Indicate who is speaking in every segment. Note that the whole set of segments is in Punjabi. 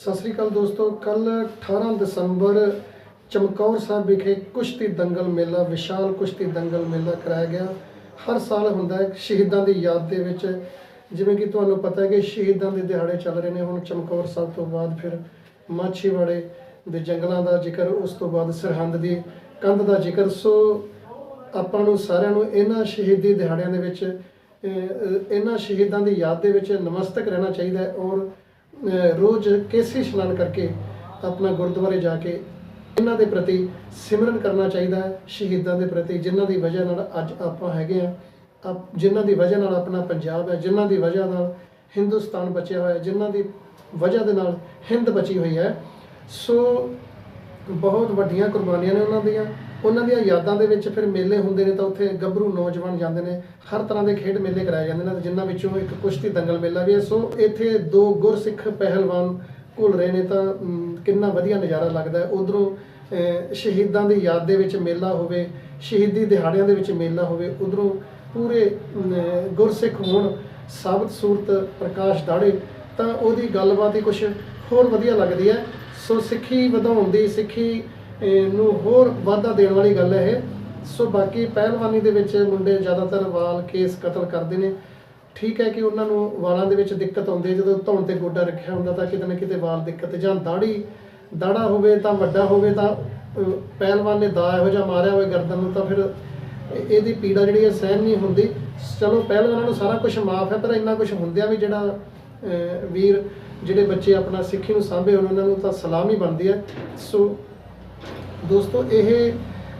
Speaker 1: ਸਤਿ ਸ੍ਰੀ ਅਕਾਲ ਦੋਸਤੋ ਕੱਲ 18 ਦਸੰਬਰ ਚਮਕੌਰ ਸਾਹਿਬ ਵਿਖੇ ਕੁਸ਼ਤੀ ਦੰਗਲ ਮੇਲਾ, ਵਿਸ਼ਾਲ ਕੁਸ਼ਤੀ ਦੰਗਲ ਮੇਲਾ ਕਰਾਇਆ ਗਿਆ। ਹਰ ਸਾਲ ਹੁੰਦਾ ਹੈ ਸ਼ਹੀਦਾਂ ਦੀ ਯਾਦ ਦੇ ਵਿੱਚ। ਜਿਵੇਂ ਕਿ ਤੁਹਾਨੂੰ ਪਤਾ ਹੈ ਕਿ ਸ਼ਹੀਦਾਂ ਦੇ ਦਿਹਾੜੇ ਚੱਲ ਰਹੇ ਨੇ। ਹੁਣ ਚਮਕੌਰ ਸਾਹਿਬ ਤੋਂ ਬਾਅਦ ਫਿਰ ਮਾਛੀਵਾੜੇ ਦੇ ਜੰਗਲਾਂ ਦਾ ਜ਼ਿਕਰ, ਉਸ ਤੋਂ ਬਾਅਦ ਸਰਹੰਦ ਦੀ ਕੰਧ ਦਾ ਜ਼ਿਕਰ। ਸੋ ਆਪਾਂ ਨੂੰ ਸਾਰਿਆਂ ਨੂੰ ਇਹਨਾਂ ਸ਼ਹੀਦੀ ਦਿਹਾੜਿਆਂ ਦੇ ਵਿੱਚ ਇਹਨਾਂ ਸ਼ਹੀਦਾਂ ਦੀ ਯਾਦ ਦੇ ਵਿੱਚ ਨਮਸਤਕ ਰਹਿਣਾ ਚਾਹੀਦਾ ਹੈ ਔਰ ਰੋਜ਼ ਕੇਸੀ ਇਸ਼ਨਾਨ ਕਰਕੇ ਆਪਣਾ ਗੁਰਦੁਆਰੇ ਜਾ ਕੇ ਇਹਨਾਂ ਦੇ ਪ੍ਰਤੀ ਸਿਮਰਨ ਕਰਨਾ ਚਾਹੀਦਾ ਹੈ, ਸ਼ਹੀਦਾਂ ਦੇ ਪ੍ਰਤੀ, ਜਿਨ੍ਹਾਂ ਦੀ ਵਜ੍ਹਾ ਨਾਲ ਅੱਜ ਆਪਾਂ ਹੈਗੇ ਆ ਆਪ- ਜਿਨ੍ਹਾਂ ਦੀ ਵਜ੍ਹਾ ਨਾਲ ਆਪਣਾ ਪੰਜਾਬ ਹੈ, ਜਿਨ੍ਹਾਂ ਦੀ ਵਜ੍ਹਾ ਨਾਲ ਹਿੰਦੁਸਤਾਨ ਬਚਿਆ ਹੋਇਆ ਜਿਨ੍ਹਾਂ ਦੀ ਵਜ੍ਹਾ ਦੇ ਨਾਲ ਹਿੰਦ ਬਚੀ ਹੋਈ ਹੈ। ਸੋ, ਬਹੁਤ ਵੱਡੀਆਂ ਕੁਰਬਾਨੀਆਂ ਨੇ ਉਹਨਾਂ ਦੀਆਂ। ਉਹਨਾਂ ਦੀਆਂ ਯਾਦਾਂ ਦੇ ਵਿੱਚ ਫਿਰ ਮੇਲੇ ਹੁੰਦੇ ਨੇ ਤਾਂ ਉੱਥੇ ਗੱਭਰੂ ਨੌਜਵਾਨ ਜਾਂਦੇ ਨੇ, ਹਰ ਤਰ੍ਹਾਂ ਦੇ ਖੇਡ ਮੇਲੇ ਕਰਾਏ ਜਾਂਦੇ ਨੇ ਜਿਨ੍ਹਾਂ ਵਿੱਚੋਂ ਇੱਕ ਕੁਸ਼ਤੀ ਦੰਗਲ ਮੇਲਾ ਵੀ ਹੈ। ਸੋ ਇੱਥੇ ਦੋ ਗੁਰਸਿੱਖ ਪਹਿਲਵਾਨ ਘੁਲ ਰਹੇ ਨੇ ਤਾਂ ਕਿੰਨਾ ਵਧੀਆ ਨਜ਼ਾਰਾ ਲੱਗਦਾ ਹੈ। ਉਧਰੋਂ ਸ਼ਹੀਦਾਂ ਦੀ ਯਾਦ ਦੇ ਵਿੱਚ ਮੇਲਾ ਹੋਵੇ, ਸ਼ਹੀਦੀ ਦਿਹਾੜਿਆਂ ਦੇ ਵਿੱਚ ਮੇਲਾ ਹੋਵੇ, ਉਧਰੋਂ ਪੂਰੇ ਗੁਰਸਿੱਖ ਹੋਣ, ਸਾਬਤ ਸੂਰਤ ਪ੍ਰਕਾਸ਼ ਦਾੜੇ, ਤਾਂ ਉਹਦੀ ਗੱਲਬਾਤ ਹੀ ਕੁਝ ਹੋਰ ਵਧੀਆ ਲੱਗਦੀ ਹੈ। ਸੋ ਸਿੱਖੀ ਵਧਾਉਣ ਦੀ, ਸਿੱਖੀ ਨੂੰ ਹੋਰ ਵਾਧਾ ਦੇਣ ਵਾਲੀ ਗੱਲ ਹੈ ਇਹ। ਸੋ ਬਾਕੀ ਪਹਿਲਵਾਨੀ ਦੇ ਵਿੱਚ ਮੁੰਡੇ ਜ਼ਿਆਦਾਤਰ ਵਾਲ ਕੇਸ ਕਤਲ ਕਰਦੇ ਨੇ। ਠੀਕ ਹੈ ਕਿ ਉਹਨਾਂ ਨੂੰ ਵਾਲਾਂ ਦੇ ਵਿੱਚ ਦਿੱਕਤ ਆਉਂਦੀ ਹੈ। ਜਦੋਂ ਧੌਣ ਤੇ ਗੋਡਾ ਰੱਖਿਆ ਹੁੰਦਾ ਤਾਂ ਕਿਤੇ ਨਾ ਕਿਤੇ ਵਾਲ ਦਿੱਕਤ ਜਾਂ ਦਾੜੀ ਦਾੜਾ ਹੋਵੇ ਤਾਂ ਵੱਡਾ ਹੋਵੇ ਤਾਂ ਪਹਿਲਵਾਨ ਨੇ ਦਾ ਇਹੋ ਜਿਹਾ ਮਾਰਿਆ ਹੋਵੇ ਗਰਦਨ ਨੂੰ ਤਾਂ ਫਿਰ ਇਹਦੀ ਪੀੜਾ ਜਿਹੜੀ ਹੈ ਸਹਿਨ ਨਹੀਂ ਹੁੰਦੀ। ਚਲੋ ਪਹਿਲਵਾਨਾਂ ਨੂੰ ਸਾਰਾ ਕੁਝ ਮਾਫ ਹੈ, ਪਰ ਇੰਨਾ ਕੁਝ ਹੁੰਦਿਆਂ ਵੀ ਜਿਹੜਾ ਵੀਰ ਜਿਹੜੇ ਬੱਚੇ ਆਪਣਾ ਸਿੱਖੀ ਨੂੰ ਸਾਂਭੇ ਹੋਣ, ਉਹਨਾਂ ਨੂੰ ਤਾਂ ਸਲਾਮ ਹੀ ਬਣਦੀ ਹੈ। ਸੋ ਦੋਸਤੋ ਇਹ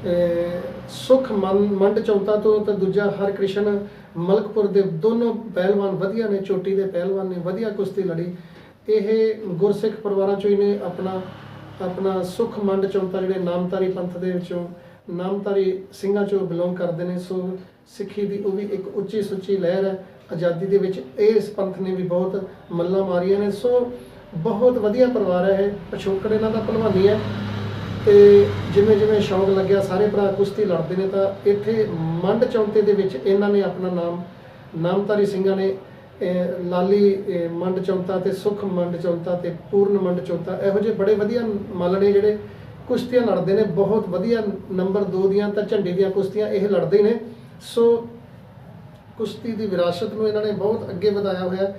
Speaker 1: ਅਹ, ਸੁਖ ਮੰ- ਮੰਡ ਚੌਂਤਾ ਤੋਂ ਤੇ ਦੂਜਾ ਹਰਕ੍ਰਿਸ਼ਨ ਮਲਕਪੁਰ ਦੇ ਦੋਨੋਂ ਪਹਿਲਵਾਨ ਵਧੀਆ ਨੇ ਚੋਟੀ ਦੇ ਪਹਿਲਵਾਨ ਨੇ ਵਧੀਆ ਕੁਸ਼ਤੀ ਲੜੀ। ਇਹ ਗੁਰਸਿੱਖ ਪਰਿਵਾਰਾਂ ਚੋਂ ਹੀ ਨੇ ਆਪਣਾ ਆਪਣਾ ਸੁਖ ਮੰਡ ਚੌਂਤਾ ਜਿਹੜੇ ਨਾਮਧਾਰੀ ਪੰਥ ਦੇ ਵਿੱਚੋਂ ਨਾਮਧਾਰੀ ਸਿੰਘਾਂ ਚੋਂ ਬਿਲੋਂਗ ਕਰਦੇ ਨੇ। ਸੋ ਸਿੱਖੀ ਦੀ ਉਹ ਵੀ ਇੱਕ ਉੱਚੀ ਸੁੱਚੀ ਲਹਿਰ ਹੈ। ਆਜ਼ਾਦੀ ਦੇ ਵਿੱਚ ਇਸ ਪੰਥ ਨੇ ਵੀ ਬਹੁਤ ਮੱਲਾਂ ਮਾਰੀਆਂ ਨੇ। ਸੋ ਬਹੁਤ ਵਧੀਆ ਪਰਿਵਾਰ ਹੈ ਇਹ। ਪਿਛੋਕੜ ਇਹਨਾਂ ਦਾ ਭਲਵਾਨੀ ਹੈ। ਤੇ ਜਿਵੇਂ ਜਿਵੇਂ ਸ਼ੌਕ ਲੱਗਿਆ, ਸਾਰੇ ਭਰਾ ਕੁਸ਼ਤੀ ਲੜਦੇ ਨੇ ਤਾਂ ਇੱਥੇ ਮੰਡ ਚੌਂਤੇ ਦੇ ਵਿੱਚ ਇਹਨਾਂ ਨੇ ਆਪਣਾ ਨਾਮ ਨਾਮਤਾਰੀ ਸਿੰਘਾਂ ਨੇ ਲਾਲੀ ਮੰਡ ਚੌਂਤਾ ਤੇ ਸੁਖ ਮੰਡ ਚੌਂਤਾ ਤੇ ਪੂਰਨ ਮੰਡ ਚੌਂਤਾ, ਇਹੋ ਜਿਹੇ ਬੜੇ ਵਧੀਆ ਮਾਲਣੇ ਜਿਹੜੇ ਕੁਸ਼ਤੀਆਂ ਲੜਦੇ ਨੇ, ਬਹੁਤ ਵਧੀਆ ਨੰਬਰ 2 ਦੀਆਂ ਤਾਂ ਝੰਡੇ ਦੀਆਂ ਕੁਸ਼ਤੀਆਂ ਇਹ ਲੜਦੇ ਨੇ। ਸੋ ਕੁਸ਼ਤੀ ਦੀ ਵਿਰਾਸਤ ਨੂੰ ਇਹਨਾਂ ਨੇ ਬਹੁਤ ਅੱਗੇ ਵਧਾਇਆ ਹੋਇਆ।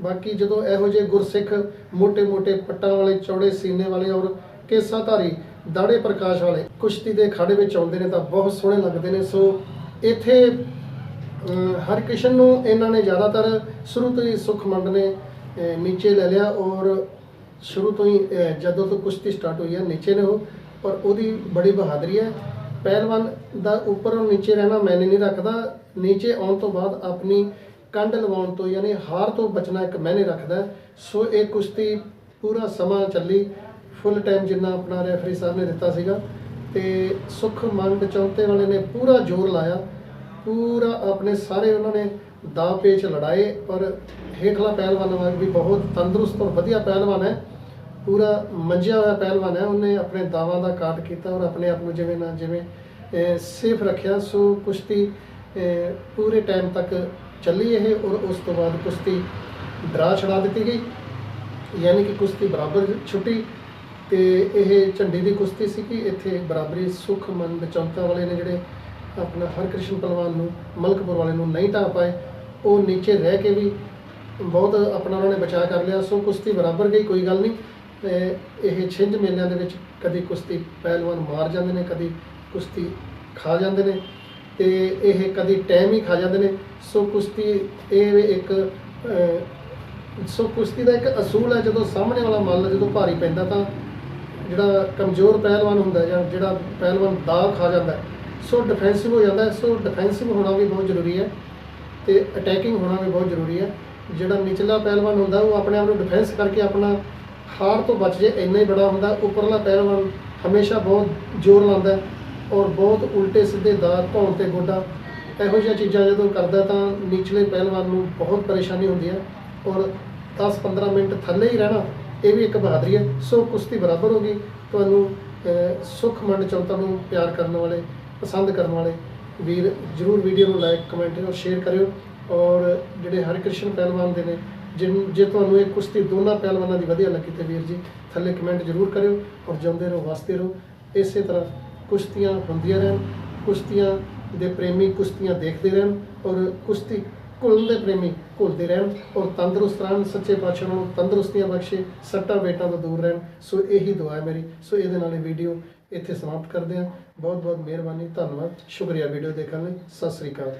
Speaker 1: ਬਾਕੀ ਜਦੋਂ ਇਹੋ ਜਿਹੇ ਗੁਰਸਿੱਖ ਮੋٹے-ਮੋٹے ਪੱਟਾਂ ਵਾਲੇ, ਚੌੜੇ ਸੀਨੇ ਵਾਲੇ ਔਰ ਕੇਸਾਧਾਰੀ ਦਾੜੇ ਪ੍ਰਕਾਸ਼ ਵਾਲੇ ਕੁਸ਼ਤੀ ਦੇ ਅਖਾੜੇ ਵਿੱਚ ਆਉਂਦੇ ਨੇ ਤਾਂ ਬਹੁਤ ਸੋਹਣੇ ਲੱਗਦੇ ਨੇ। ਸੋ ਇੱਥੇ ਅਮ, ਹਰਕ੍ਰਿਸ਼ਨ ਨੂੰ ਇਹਨਾਂ ਨੇ ਜ਼ਿਆਦਾਤਰ ਸ਼ੁਰੂ ਤੋਂ ਹੀ ਸੁਖਮੰਡ ਨੇ ਨੀਚੇ ਲੈ ਲਿਆ ਔਰ ਸ਼ੁਰੂ ਤੋਂ ਹੀ ਜਦੋਂ ਤੋਂ ਕੁਸ਼ਤੀ ਸਟਾਰਟ ਹੋਈ ਹੈ ਨੀਚੇ ਨੇ ਉਹ ਪਰ ਉਹਦੀ ਬੜੀ ਬਹਾਦਰੀ ਹੈ। ਪਹਿਲਵਾਨ ਦਾ ਉੱਪਰ ਔਰ ਨੀਚੇ ਰਹਿਣਾ ਮੈਨੇ ਨਹੀਂ ਰੱਖਦਾ। ਨੀਚੇ ਆਉਣ ਤੋਂ ਬਾਅਦ ਆਪਣੀ ਕੰਡ ਲਵਾਉਣ ਤੋਂ ਯਾਨੀ ਹਾਰ ਤੋਂ ਬਚਣਾ ਇੱਕ ਮੈਨੇ ਰੱਖਦਾ। ਸੋ ਇਹ ਕੁਸ਼ਤੀ ਪੂਰਾ ਸਮਾਂ ਚੱਲੀ। ਫੁੱਲ ਟਾਈਮ ਜਿੰਨਾ ਆਪਣਾ ਰੈਫਰੀ ਸਾਹਿਬ ਨੇ ਦਿੱਤਾ ਸੀਗਾ। ਤੇ ਸੁਖ ਮੰਡ ਚੌਂਤੇ ਵਾਲੇ ਨੇ ਪੂਰਾ ਜ਼ੋਰ ਲਾਇਆ। ਪੂਰਾ ਆਪਣੇ ਸਾਰੇ ਉਹਨਾਂ ਨੇ ਦਾ ਪੇਚ ਲੜਾਏ ਪਰ ਹੇਠਲਾ ਪਹਿਲਵਾਨ ਵਾਂਗ ਵੀ ਬਹੁਤ ਤੰਦਰੁਸਤ ਔਰ ਵਧੀਆ ਪਹਿਲਵਾਨ ਹੈ। ਪੂਰਾ ਮੰਜਿਆ ਹੋਇਆ ਪਹਿਲਵਾਨ ਹੈ। ਉਹਨੇ ਆਪਣੇ ਦਾਵਾਂ ਦਾ ਕਾਟ ਕੀਤਾ ਔਰ ਆਪਣੇ ਆਪ ਨੂੰ ਜਿਵੇਂ ਨਾ ਜਿਵੇਂ ਸੇਫ ਰੱਖਿਆ। ਸੋ ਕੁਸ਼ਤੀ ਪੂਰੇ ਟਾਈਮ ਤੱਕ ਚੱਲੀ ਇਹ ਔਰ ਉਸ ਤੋਂ ਬਾਅਦ ਕੁਸ਼ਤੀ ਡਰਾ ਛੜਾ ਦਿੱਤੀ ਗਈ। ਯਾਨੀ ਕਿ ਕੁਸ਼ਤੀ ਬਰਾਬਰ ਛੁੱਟੀ। ਤੇ ਇਹ ਝੰਡੀ ਦੀ ਕੁਸ਼ਤੀ ਸੀ ਕਿ ਇੱਥੇ ਬਰਾਬਰੀ ਸੁਖ, ਮਨ ਚੌਂਤਾ ਵਾਲੇ ਨੇ ਜਿਹੜੇ ਆਪਣਾ ਹਰਕ੍ਰਿਸ਼ਨ ਪਹਿਲਵਾਨ ਨੂੰ, ਮਲਕਪੁਰ ਵਾਲੇ ਨੂੰ ਨਹੀਂ ਢਾਹ ਪਾਏ, ਉਹ ਨੀਚੇ ਰਹਿ ਕੇ ਵੀ ਬਹੁਤ ਆਪਣਾ ਉਹਨਾਂ ਨੇ ਬਚਾਅ ਕਰ ਲਿਆ, ਸੋ ਕੁਸ਼ਤੀ ਬਰਾਬਰ ਗਈ, ਕੋਈ ਗੱਲ ਨਹੀਂ। ਤੇ ਇਹ ਛਿੰਝ ਮੇਲਿਆਂ ਦੇ ਵਿੱਚ ਕਦੀ ਕੁਸ਼ਤੀ ਪਹਿਲਵਾਨ ਮਾਰ ਜਾਂਦੇ ਨੇ, ਕਦੀ ਕੁਸ਼ਤੀ ਖਾ ਜਾਂਦੇ ਨੇ ਤੇ ਇਹ ਕਦੀ ਟਾਈਮ ਹੀ ਖਾ ਜਾਂਦੇ ਨੇ। ਸੋ ਕੁਸ਼ਤੀ, ਇਹ ਇੱਕ ਸੋ ਕੁਸ਼ਤੀ ਦਾ ਇੱਕ ਅਸੂਲ ਹੈ, ਜਦੋਂ ਸਾਹਮਣੇ ਵਾਲਾ ਮੱਲ ਜਦੋਂ ਭਾਰੀ ਪੈਂਦਾ ਤਾਂ ਜਿਹੜਾ ਕਮਜ਼ੋਰ ਪਹਿਲਵਾਨ ਹੁੰਦਾ ਜਾਂ ਜਿਹੜਾ ਪਹਿਲਵਾਨ ਦਾਗ ਖਾ ਜਾਂਦਾ ਸੋ ਡਿਫੈਂਸਿਵ ਹੋ ਜਾਂਦਾ ਸੋ ਡਿਫੈਂਸਿਵ ਹੋਣਾ ਵੀ ਬਹੁਤ ਜ਼ਰੂਰੀ ਹੈ ਤੇ ਅਟੈਕਿੰਗ ਹੋਣਾ ਵੀ ਬਹੁਤ ਜ਼ਰੂਰੀ ਹੈ। ਜਿਹੜਾ ਨਿਚਲਾ ਪਹਿਲਵਾਨ ਹੁੰਦਾ, ਉਹ ਆਪਣੇ ਆਪ ਨੂੰ ਡਿਫੈਂਸ ਕਰਕੇ ਆਪਣਾ ਹਾਰ ਤੋਂ ਬਚ ਜੇ, ਇੰਨਾ ਹੀ ਬੜਾ ਹੁੰਦਾ, ਉੱਪਰਲਾ ਪਹਿਲਵਾਨ ਹਮੇਸ਼ਾ ਬਹੁਤ ਜ਼ੋਰ ਲਾਉਂਦਾ ਔਰ ਬਹੁਤ ਉਲਟੇ ਸਿੱਧੇ ਦਾਅ ਧੌਣ ਤੇ ਗੋਡਾ, ਇਹੋ ਜਿਹੀਆਂ ਚੀਜ਼ਾਂ ਜਦੋਂ ਕਰਦਾ ਤਾਂ ਨਿਚਲੇ ਪਹਿਲਵਾਨ ਨੂੰ ਬਹੁਤ ਪਰੇਸ਼ਾਨੀ ਹੁੰਦੀ ਹੈ ਔਰ 10-15 ਮਿੰਟ ਥੱਲੇ ਹੀ ਰਹਿਣਾ ਇਹ ਵੀ ਇੱਕ ਬਹਾਦਰੀ ਹੈ। ਸੋ ਕੁਸ਼ਤੀ ਬਰਾਬਰ ਹੋ ਗਈ। ਤੁਹਾਨੂੰ ਅਹ, ਮੰਡ ਚੌਂਤਾ ਨੂੰ ਪਿਆਰ ਕਰਨ ਵਾਲੇ ਪਸੰਦ ਕਰਨ ਵਾਲੇ ਵੀਰ ਜਰੂਰ ਵੀਡੀਓ ਨੂੰ ਲਾਈਕ ਕਮੈਂਟ ਔਰ ਸ਼ੇਅਰ ਕਰਿਓ। ਔਰ ਜਿਹੜੇ ਹਰਿਕ੍ਰਿਸ਼ਨ ਪਹਿਲਵਾਨ ਦੇ ਨੇ ਜਿਨ- ਜੇ ਤੁਹਾਨੂੰ ਇਹ ਕੁਸ਼ਤੀ ਦੋਨਾਂ ਪਹਿਲਵਾਨਾਂ ਦੀ ਵਧੀਆ ਲੱਗੀ ਤੇ ਵੀਰ ਜੀ ਥੱਲੇ ਕਮੈਂਟ ਜ਼ਰੂਰ ਕਰਿਓ ਔਰ ਜਿਉਂਦੇ ਰਹੋ ਵਸਦੇ ਰਹੋ। ਇਸੇ ਤਰ੍ਹਾਂ ਕੁਸ਼ਤੀਆਂ ਹੁੰਦੀਆਂ ਰਹਿਣ ਕੁਸ਼ਤੀਆਂ ਦੇ ਪ੍ਰੇਮੀ ਕੁਸ਼ਤੀਆਂ ਦੇਖਦੇ ਰਹਿਣ ਔਰ ਕੁਸ਼ਤੀ ਘੁਲਣ ਦੇ ਪ੍ਰੇਮੀ ਘੁਲਦੇ ਰਹਿਣ ਔਰ ਤੰਦਰੁਸਤ ਰਹਿਣ, ਸੱਚੇ ਪਾਤਸ਼ਾਹ ਨੂੰ ਤੰਦਰੁਸਤੀਆਂ ਬਖਸ਼ੇ, ਸੱਟਾਂ ਵੇਟਾਂ ਤੋਂ ਦੂਰ ਰਹਿਣ। ਸੋ ਇਹੀ ਦੁਆ ਹੈ ਮੇਰੀ। ਸੋ ਇਹਦੇ ਨਾਲ ਇਹ ਵੀਡੀਓ ਇੱਥੇ ਸਮਾਪਤ ਕਰਦੇ ਹਾਂ। ਬਹੁਤ ਬਹੁਤ ਮਿਹਰਬਾਨੀ, ਧੰਨਵਾਦ। ਸ਼ੁਕਰੀਆ ਵੀਡੀਓ ਦੇਖਣ ਲਈ। ਸਤਿ ਸ੍ਰੀ ਅਕਾਲ।